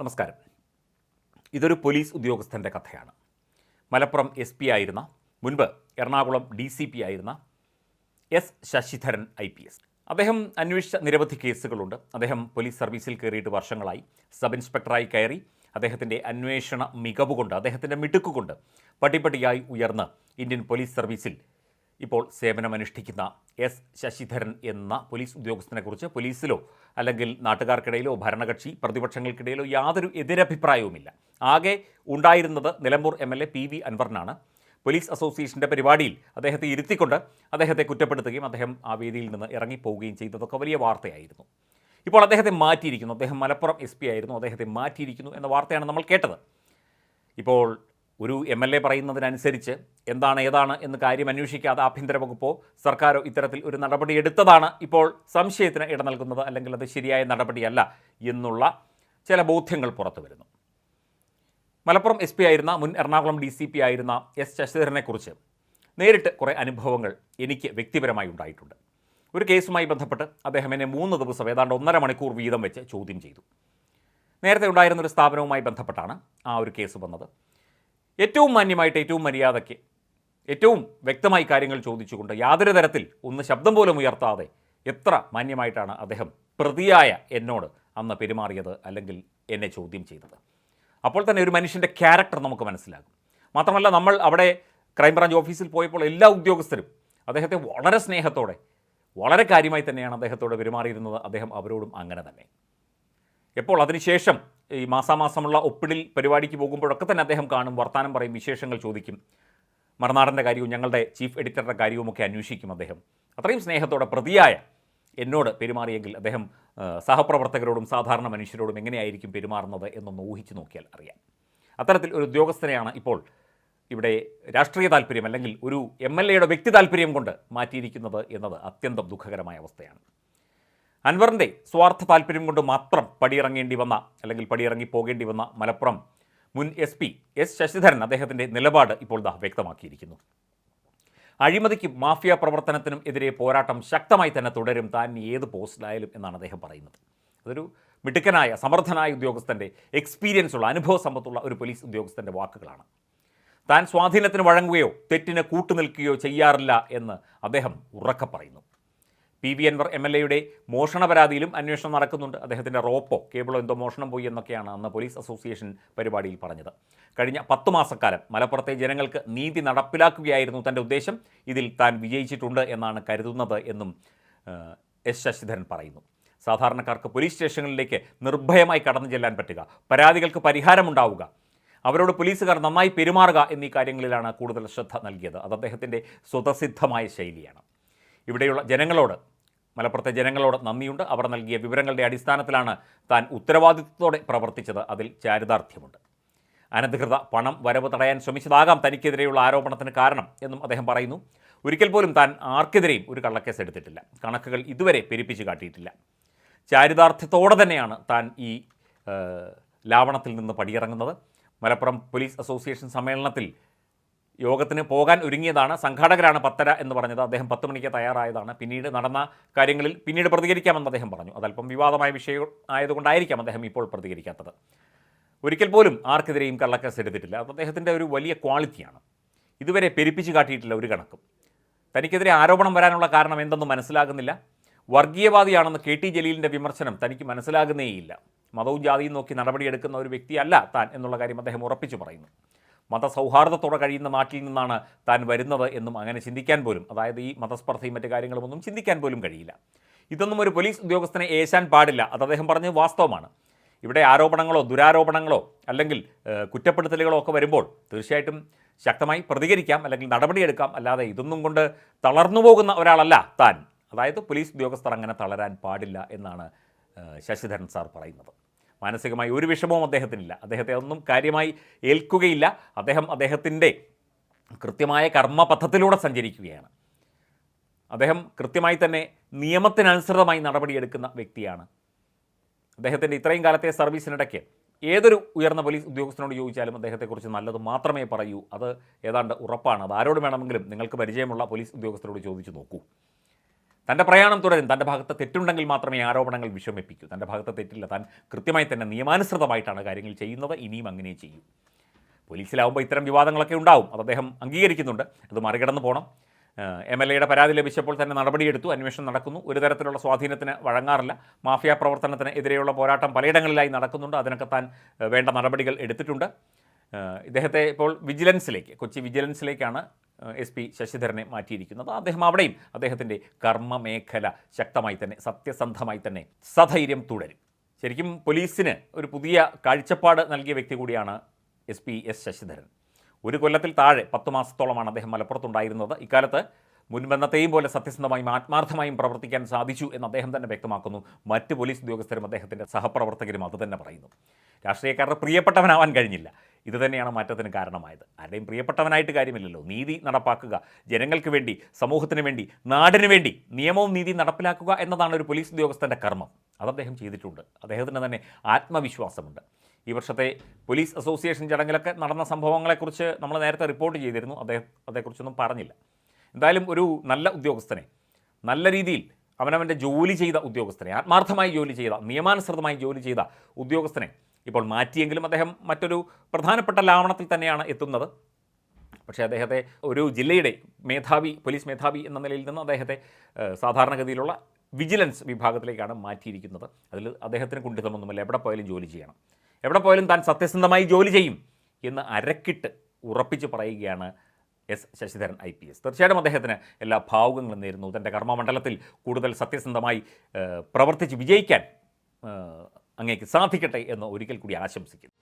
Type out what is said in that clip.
നമസ്കാരം. ഇതൊരു പോലീസ് ഉദ്യോഗസ്ഥന്റെ കഥയാണ്. മലപ്പുറം എസ് പി ആയിരുന്ന മുൻപ് എറണാകുളം ഡി സി പി ആയിരുന്ന S Sasidharan I P S. അദ്ദേഹം അന്വേഷിച്ച നിരവധി കേസുകളുണ്ട്. അദ്ദേഹം പോലീസ് സർവീസിൽ കയറിയിട്ട് വർഷങ്ങളായി. സബ് ഇൻസ്പെക്ടറായി കയറി. അദ്ദേഹത്തിന്റെ അന്വേഷണ മികവ് കൊണ്ട് അദ്ദേഹത്തിന്റെ മിടുക്കുകൊണ്ട് പടിപടിയായി ഉയർന്ന് ഇന്ത്യൻ പോലീസ് സർവീസിൽ ഇപ്പോൾ സേവനമനുഷ്ഠിക്കുന്ന എസ് ശശിധരൻ എന്ന പോലീസ് ഉദ്യോഗസ്ഥനെക്കുറിച്ച് പോലീസിലോ അല്ലെങ്കിൽ നാട്ടുകാർക്കിടയിലോ ഭരണകക്ഷി പ്രതിപക്ഷങ്ങൾക്കിടയിലോ യാതൊരു എതിരഭിപ്രായവുമില്ല. ആകെ ഉണ്ടായിരുന്നത് Nilambur M L A P V അൻവറിനാണ്. Police അസോസിയേഷന്റെ പരിപാടിയിൽ അദ്ദേഹത്തെ ഇരുത്തിക്കൊണ്ട് അദ്ദേഹത്തെ കുറ്റപ്പെടുത്തുകയും അദ്ദേഹം ആ വേദിയിൽ നിന്ന് ഇറങ്ങിപ്പോവുകയും ചെയ്തതൊക്കെ വലിയ വാർത്തയായിരുന്നു. ഇപ്പോൾ അദ്ദേഹത്തെ മാറ്റിയിരിക്കുന്നു. അദ്ദേഹം മലപ്പുറം എസ് ആയിരുന്നു. അദ്ദേഹത്തെ മാറ്റിയിരിക്കുന്നു എന്ന വാർത്തയാണ് നമ്മൾ കേട്ടത്. ഇപ്പോൾ ഒരു എം എൽ എ പറയുന്നതിനനുസരിച്ച് എന്താണ് ഏതാണ് എന്ന് കാര്യം അന്വേഷിക്കാതെ ആഭ്യന്തര വകുപ്പോ സർക്കാരോ ഇത്തരത്തിൽ ഒരു നടപടി എടുത്തതാണ് ഇപ്പോൾ സംശയത്തിന് ഇട നൽകുന്നത് അല്ലെങ്കിൽ അത് ശരിയായ നടപടിയല്ല എന്നുള്ള ചില ബോധ്യങ്ങൾ പുറത്തു വരുന്നു. മലപ്പുറം എസ് പി ആയിരുന്ന മുൻ എറണാകുളം ഡി സി പി ആയിരുന്ന എസ് ശശിധരനെക്കുറിച്ച് നേരിട്ട് കുറേ അനുഭവങ്ങൾ എനിക്ക് വ്യക്തിപരമായി ഉണ്ടായിട്ടുണ്ട്. ഒരു കേസുമായി ബന്ധപ്പെട്ട് അദ്ദേഹം എന്നെ മൂന്ന് ദിവസം ഏതാണ്ട് ഒന്നര മണിക്കൂർ വീതം വെച്ച് ചോദ്യം ചെയ്തു. നേരത്തെ ഉണ്ടായിരുന്ന ഒരു സ്ഥാപനവുമായി ബന്ധപ്പെട്ടാണ് ആ ഒരു കേസ് വന്നത്. ഏറ്റവും മാന്യമായിട്ട് ഏറ്റവും മര്യാദയ്ക്ക് ഏറ്റവും വ്യക്തമായി കാര്യങ്ങൾ ചോദിച്ചുകൊണ്ട് യാതൊരു തരത്തിൽ ഒന്ന് ശബ്ദം പോലും ഉയർത്താതെ എത്ര മാന്യമായിട്ടാണ് അദ്ദേഹം പ്രതിയായ എന്നോട് അന്ന് പെരുമാറിയത് അല്ലെങ്കിൽ എന്നെ ചോദ്യം ചെയ്തത്. അപ്പോൾ തന്നെ ഒരു മനുഷ്യന്റെ ക്യാരക്ടർ നമുക്ക് മനസ്സിലാകും. മാത്രമല്ല നമ്മൾ അവിടെ ക്രൈംബ്രാഞ്ച് ഓഫീസിൽ പോയപ്പോൾ എല്ലാ ഉദ്യോഗസ്ഥരും അദ്ദേഹത്തെ വളരെ സ്നേഹത്തോടെ വളരെ കാര്യമായി തന്നെയാണ് അദ്ദേഹത്തോട് പെരുമാറിയിരുന്നത്. അദ്ദേഹം അവരോടും അങ്ങനെ തന്നെ. എപ്പോൾ അതിനുശേഷം ഈ മാസാമാസമുള്ള ഒപ്പിടിൽ പരിപാടിക്ക് പോകുമ്പോഴൊക്കെ തന്നെ അദ്ദേഹം കാണും വർത്തമാനം പറയും വിശേഷങ്ങൾ ചോദിക്കും. മറുനാടന്റെ കാര്യവും ഞങ്ങളുടെ ചീഫ് എഡിറ്ററുടെ കാര്യവുമൊക്കെ അന്വേഷിക്കും അദ്ദേഹം. അത്രയും സ്നേഹത്തോടെ പ്രതിയായ എന്നോട് പെരുമാറിയെങ്കിൽ അദ്ദേഹം സഹപ്രവർത്തകരോടും സാധാരണ മനുഷ്യരോടും എങ്ങനെയായിരിക്കും പെരുമാറുന്നത് എന്നൊന്ന് ഊഹിച്ചു നോക്കിയാൽ അറിയാം. അത്തരത്തിൽ ഒരു ഉദ്യോഗസ്ഥനെയാണ് ഇപ്പോൾ ഇവിടെ രാഷ്ട്രീയ താല്പര്യം അല്ലെങ്കിൽ ഒരു എം എൽ എയുടെ വ്യക്തി താല്പര്യം കൊണ്ട് മാറ്റിയിരിക്കുന്നത് എന്നത് അത്യന്തം ദുഃഖകരമായ അവസ്ഥയാണ്. അൻവറിന്റെ സ്വാർത്ഥ താല്പര്യം കൊണ്ട് മാത്രം പടിയിറങ്ങേണ്ടി വന്ന അല്ലെങ്കിൽ പടിയിറങ്ങി പോകേണ്ടി വന്ന മലപ്പുറം മുൻ എസ് പി എസ് ശശിധരൻ അദ്ദേഹത്തിന്റെ നിലപാട് ഇപ്പോൾ ദാ വ്യക്തമാക്കിയിരിക്കുന്നു. അഴിമതിക്കും മാഫിയ പ്രവർത്തനത്തിനും എതിരെ പോരാട്ടം ശക്തമായി തന്നെ തുടരും. താൻ ഏത് പോസ്റ്റിലായാലും എന്നാണ് അദ്ദേഹം പറയുന്നത്. അതൊരു മിടുക്കനായ സമർത്ഥനായ ഉദ്യോഗസ്ഥന്റെ എക്സ്പീരിയൻസ് ഉള്ള അനുഭവ സമ്പത്തുള്ള ഒരു പോലീസ് ഉദ്യോഗസ്ഥന്റെ വാക്കുകളാണ്. താൻ സ്വാധീനത്തിന് വഴങ്ങുകയോ തെറ്റിന് കൂട്ടുനിൽക്കുകയോ ചെയ്യാറില്ല എന്ന് അദ്ദേഹം ഉറക്കെ പറയുന്നു. P V Anvar M L എയുടെ മോഷണ പരാതിയിലും അന്വേഷണം നടക്കുന്നുണ്ട്. അദ്ദേഹത്തിന്റെ റോപ്പോ കേബിളോ എന്തോ മോഷണം പോയി എന്നൊക്കെയാണ് അന്ന് പോലീസ് അസോസിയേഷൻ പരിപാടിയിൽ പറഞ്ഞത്. കഴിഞ്ഞ പത്ത് മാസക്കാലം മലപ്പുറത്തെ ജനങ്ങൾക്ക് നീതി നടപ്പിലാക്കുകയായിരുന്നു തന്റെ ഉദ്ദേശം. ഇതിൽ താൻ വിജയിച്ചിട്ടുണ്ട് എന്നാണ് കരുതുന്നത് എന്നും എസ് ശശിധരൻ പറയുന്നു. സാധാരണക്കാർക്ക് പോലീസ് സ്റ്റേഷനുകളിലേക്ക് നിർഭയമായി കടന്നു ചെല്ലാൻ പറ്റുക പരാതികൾക്ക് പരിഹാരമുണ്ടാവുക അവരോട് പോലീസുകാർ നന്നായി പെരുമാറുക എന്നീ കാര്യങ്ങളിലാണ് കൂടുതൽ ശ്രദ്ധ നൽകിയത്. അത് അദ്ദേഹത്തിന്റെ സ്വതസിദ്ധമായ ശൈലിയാണ്. ഇവിടെയുള്ള ജനങ്ങളോട് മലപ്പുറത്തെ ജനങ്ങളോട് നന്ദിയുണ്ട്. അവർ നൽകിയ വിവരങ്ങളുടെ അടിസ്ഥാനത്തിലാണ് താൻ ഉത്തരവാദിത്വത്തോടെ പ്രവർത്തിച്ചത്. അതിൽ ചാരിതാർത്ഥ്യമുണ്ട്. അനധികൃത പണം വരവ് തടയാൻ ശ്രമിച്ചതാകാം തനിക്കെതിരെയുള്ള ആരോപണത്തിന് കാരണം എന്നും അദ്ദേഹം പറയുന്നു. ഒരിക്കൽ പോലും താൻ ആർക്കെതിരെയും ഒരു കള്ളക്കേസ് എടുത്തിട്ടില്ല. കണക്കുകൾ ഇതുവരെ പെരുപ്പിച്ച് കാട്ടിയിട്ടില്ല. ചാരിതാർത്ഥ്യത്തോടെ തന്നെയാണ് താൻ ഈ ലാവണത്തിൽ നിന്ന് പടിയിറങ്ങുന്നത്. മലപ്പുറം പോലീസ് അസോസിയേഷൻ സമ്മേളനത്തിൽ യോഗത്തിന് പോകാൻ ഒരുങ്ങിയതാണ് സംഘാടകരാണ് പത്തര എന്ന് പറഞ്ഞത്. അദ്ദേഹം പത്ത് മണിക്ക് തയ്യാറായതാണ്. പിന്നീട് നടന്ന കാര്യങ്ങളിൽ പിന്നീട് പ്രതികരിക്കാമെന്ന് അദ്ദേഹം പറഞ്ഞു. അതല്പം വിവാദമായ വിഷയം ആയതുകൊണ്ടായിരിക്കാം അദ്ദേഹം ഇപ്പോൾ പ്രതികരിക്കാത്തത്. ഒരിക്കൽ പോലും ആർക്കെതിരെയും കള്ളക്കേസ് എടുത്തിട്ടില്ല. അത് അദ്ദേഹത്തിന്റെ ഒരു വലിയ ക്വാളിറ്റിയാണ്. ഇതുവരെ പെരുപ്പിച്ച് കാട്ടിയിട്ടില്ല ഒരു കണക്കും. തനിക്കെതിരെ ആരോപണം വരാനുള്ള കാരണം എന്തെന്ന് മനസ്സിലാകുന്നില്ല. വർഗീയവാദിയാണെന്ന് കെ ടി ജലീലിന്റെ വിമർശനം തനിക്ക് മനസ്സിലാകുന്നേയില്ല. മതവും ജാതിയും നോക്കി നടപടിയെടുക്കുന്ന ഒരു വ്യക്തിയല്ല താൻ എന്നുള്ള കാര്യം അദ്ദേഹം ഉറപ്പിച്ചു പറയുന്നു. മതസൗഹാർദ്ദത്തോടെ കഴിയുന്ന നാട്ടിൽ നിന്നാണ് താൻ വരുന്നത് എന്നും അങ്ങനെ ചിന്തിക്കാൻ പോലും അതായത് ഈ മതസ്പർദ്ധയും മറ്റു കാര്യങ്ങളുമൊന്നും ചിന്തിക്കാൻ പോലും കഴിയില്ല. ഇതൊന്നും ഒരു പോലീസ് ഉദ്യോഗസ്ഥനെ ഏശാൻ പാടില്ല അത് അദ്ദേഹം പറഞ്ഞത് വാസ്തവമാണ്. ഇവിടെ ആരോപണങ്ങളോ ദുരാരോപണങ്ങളോ അല്ലെങ്കിൽ കുറ്റപ്പെടുത്തലുകളോ ഒക്കെ വരുമ്പോൾ തീർച്ചയായിട്ടും ശക്തമായി പ്രതികരിക്കാം അല്ലെങ്കിൽ നടപടിയെടുക്കാം. അല്ലാതെ ഇതൊന്നും കൊണ്ട് തളർന്നു പോകുന്ന ഒരാളല്ല താൻ. അതായത് പോലീസ് ഉദ്യോഗസ്ഥർ അങ്ങനെ തളരാൻ പാടില്ല എന്നാണ് ശശിധരൻ സാർ പറയുന്നത്. മാനസികമായി ഒരു വിഷമവും അദ്ദേഹത്തിനില്ല. അദ്ദേഹത്തെ ഒന്നും കാര്യമായി ഏൽക്കുകയില്ല. അദ്ദേഹം അദ്ദേഹത്തിന്റെ കൃത്യമായ കർമ്മപഥത്തിലൂടെ സഞ്ചരിക്കുകയാണ്. അദ്ദേഹം കൃത്യമായി തന്നെ നിയമത്തിനനുസൃതമായി നടപടിയെടുക്കുന്ന വ്യക്തിയാണ്. അദ്ദേഹത്തിന്റെ ഇത്രയും കാലത്തെ സർവീസിനിടയ്ക്ക് ഏതൊരു ഉയർന്ന പോലീസ് ഉദ്യോഗസ്ഥനോട് ചോദിച്ചാലും അദ്ദേഹത്തെക്കുറിച്ച് നല്ലത് മാത്രമേ പറയൂ. അത് ഏതാണ്ട് ഉറപ്പാണ്. അത് ആരോട് വേണമെങ്കിലും നിങ്ങൾക്ക് പരിചയമുള്ള പോലീസ് ഉദ്യോഗസ്ഥരോട് ചോദിച്ചു നോക്കൂ. തന്റെ പ്രയാണം തുടരും. തന്റെ ഭാഗത്ത് തെറ്റുണ്ടെങ്കിൽ മാത്രമേ ആരോപണങ്ങൾ വിഷമിപ്പിക്കൂ. തന്റെ ഭാഗത്ത് തെറ്റില്ല. താൻ കൃത്യമായി തന്നെ നിയമാനുസൃതമായിട്ടാണ് കാര്യങ്ങൾ ചെയ്യുന്നത്. ഇനിയും അങ്ങനെ ചെയ്യും. പോലീസിലാവുമ്പോൾ ഇത്തരം വിവാദങ്ങളൊക്കെ ഉണ്ടാവും. അത് അദ്ദേഹം അംഗീകരിക്കുന്നുണ്ട്. അത് മറികടന്ന് പോകണം എം എൽ എയുടെ പരാതി ലഭിച്ചപ്പോൾ തന്നെ നടപടിയെടുത്തു. അന്വേഷണം നടക്കുന്നു. ഒരു തരത്തിലുള്ള സ്വാധീനത്തിന് വഴങ്ങാറില്ല. മാഫിയ പ്രവർത്തനത്തിന് എതിരെയുള്ള പോരാട്ടം പലയിടങ്ങളിലായി നടക്കുന്നുണ്ട്. അതിനൊക്കെ താൻ വേണ്ട നടപടികൾ എടുത്തിട്ടുണ്ട്. ഇദ്ദേഹത്തെ ഇപ്പോൾ വിജിലൻസിലേക്ക് കൊച്ചി വിജിലൻസിലേക്കാണ് എസ് പി ശശിധരനെ മാറ്റിയിരിക്കുന്നത്. അദ്ദേഹം അവിടെയും അദ്ദേഹത്തിന്റെ കർമ്മമേഖല ശക്തമായി തന്നെ സത്യസന്ധമായി തന്നെ സധൈര്യം തുടരും. ശരിക്കും പോലീസിന് ഒരു പുതിയ കാഴ്ചപ്പാട് നൽകിയ വ്യക്തി കൂടിയാണ് എസ് പി എസ് ശശിധരൻ. ഒരു കൊല്ലത്തിൽ താഴെ പത്ത് മാസത്തോളമാണ് അദ്ദേഹം മലപ്പുറത്തുണ്ടായിരുന്നത്. ഇക്കാലത്ത് മുൻപെന്നത്തെയും പോലെ സത്യസന്ധമായും ആത്മാർത്ഥമായും പ്രവർത്തിക്കാൻ സാധിച്ചു എന്ന് അദ്ദേഹം തന്നെ വ്യക്തമാക്കുന്നു. മറ്റ് പോലീസ് ഉദ്യോഗസ്ഥരും അദ്ദേഹത്തിന്റെ സഹപ്രവർത്തകരും അത് തന്നെ പറയുന്നു. രാഷ്ട്രീയക്കാരുടെ പ്രിയപ്പെട്ടവനാവാൻ കഴിഞ്ഞില്ല. ഇത് തന്നെയാണ് മാറ്റത്തിന് കാരണമായത്. ആരുടെയും പ്രിയപ്പെട്ടവനായിട്ട് കാര്യമില്ലല്ലോ. നീതി നടപ്പാക്കുക ജനങ്ങൾക്ക് വേണ്ടി സമൂഹത്തിന് വേണ്ടി നാടിന് വേണ്ടി നിയമവും നീതി നടപ്പിലാക്കുക എന്നതാണ് ഒരു പോലീസ് ഉദ്യോഗസ്ഥന്റെ കർമ്മം. അത് അദ്ദേഹം ചെയ്തിട്ടുണ്ട്. അദ്ദേഹത്തിന് തന്നെ ആത്മവിശ്വാസമുണ്ട്. ഈ വർഷത്തെ പോലീസ് അസോസിയേഷൻ ചടങ്ങിലൊക്കെ നടന്ന സംഭവങ്ങളെക്കുറിച്ച് നമ്മൾ നേരത്തെ റിപ്പോർട്ട് ചെയ്തിരുന്നു. അദ്ദേഹം അതേക്കുറിച്ചൊന്നും പറഞ്ഞില്ല. എന്തായാലും ഒരു നല്ല ഉദ്യോഗസ്ഥനെ നല്ല രീതിയിൽ അവനവന്റെ ജോലി ചെയ്ത ഉദ്യോഗസ്ഥനെ ആത്മാർത്ഥമായി ജോലി ചെയ്ത നിയമാനുസൃതമായി ജോലി ചെയ്ത ഉദ്യോഗസ്ഥനെ ഇപ്പോൾ മാറ്റിയെങ്കിലും അദ്ദേഹം മറ്റൊരു പ്രധാനപ്പെട്ട ലാവണത്തിൽ തന്നെയാണ് എത്തുന്നത്. പക്ഷേ അദ്ദേഹത്തെ ഒരു ജില്ലയുടെ മേധാവി പോലീസ് മേധാവി എന്ന നിലയിൽ നിന്ന് അദ്ദേഹത്തെ സാധാരണഗതിയിലുള്ള വിജിലൻസ് വിഭാഗത്തിലേക്കാണ് മാറ്റിയിരിക്കുന്നത്. അതിൽ അദ്ദേഹത്തിന് കുണ്ഠിതമൊന്നുമില്ല. എവിടെ പോയാലും ജോലി ചെയ്യണം. എവിടെ പോയാലും താൻ സത്യസന്ധമായി ജോലി ചെയ്യും എന്ന് അരക്കിട്ട് ഉറപ്പിച്ച് പറയുകയാണ് S Sasidharan I P S. തീർച്ചയായിട്ടും അദ്ദേഹത്തിന് എല്ലാ ഭാവുകങ്ങളും നേരുന്നു. തന്റെ കർമ്മമണ്ഡലത്തിൽ കൂടുതൽ സത്യസന്ധമായി പ്രവർത്തിച്ച് വിജയിക്കാൻ അങ്ങേക്ക് സാധിക്കട്ടെ എന്ന് ഒരിക്കൽ കൂടി ആശംസിക്കുന്നു.